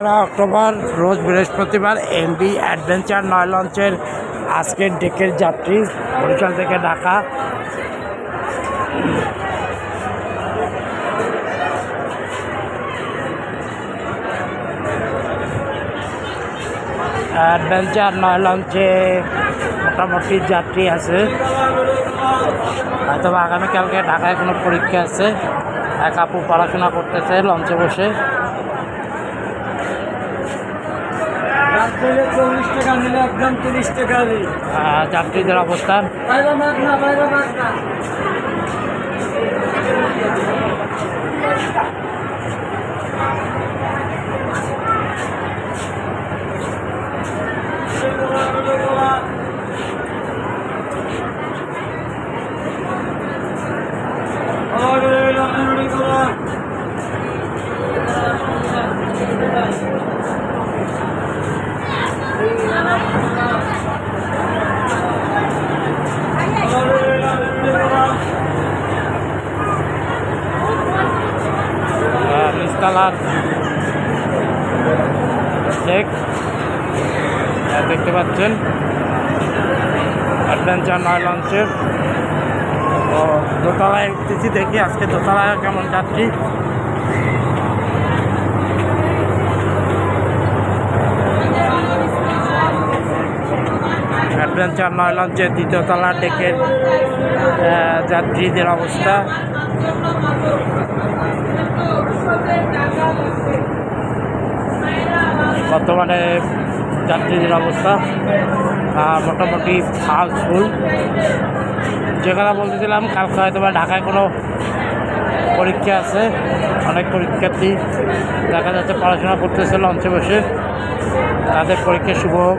October, রোজ বৃহস্পতিবার MB adventure নয় লঞ্চের আজকের ডেকের যাত্রী, বরিশাল থেকে ঢাকা। অ্যাডভেঞ্চার নয় লঞ্চে মোটামুটি যাত্রী আছে। হয়তো আগামীকালকে ঢাকায় কোনো পরীক্ষা আছে। এক আপু পড়াশোনা করতেছে লঞ্চে বসে। একদম তিরিশ টাকা যাত্রীদের অবস্থান? বাইরে চেক আহ, দেখতে পাচ্ছেন। অ্যাডভেঞ্চার নয় লঞ্চের তো দোতলায় উঠতেছি দেখি আজকে দোতলায় কেমন যাত্রী। অ্যাডভেঞ্চার নয় লঞ্চের দ্বিতীয় তলা ডেকের যাত্রীদের অবস্থা। বর্তমানে যাত্রীদের অবস্থা মোটামুটি ফাল ফুল যে কথা বলতেছিলাম, কালকে হয়তো বা ঢাকায় কোনো পরীক্ষা আছে, অনেক পরীক্ষার্থী দেখা যাচ্ছে পড়াশোনা করতেছে লঞ্চে বসে। তাদের পরীক্ষা শুভ হোক।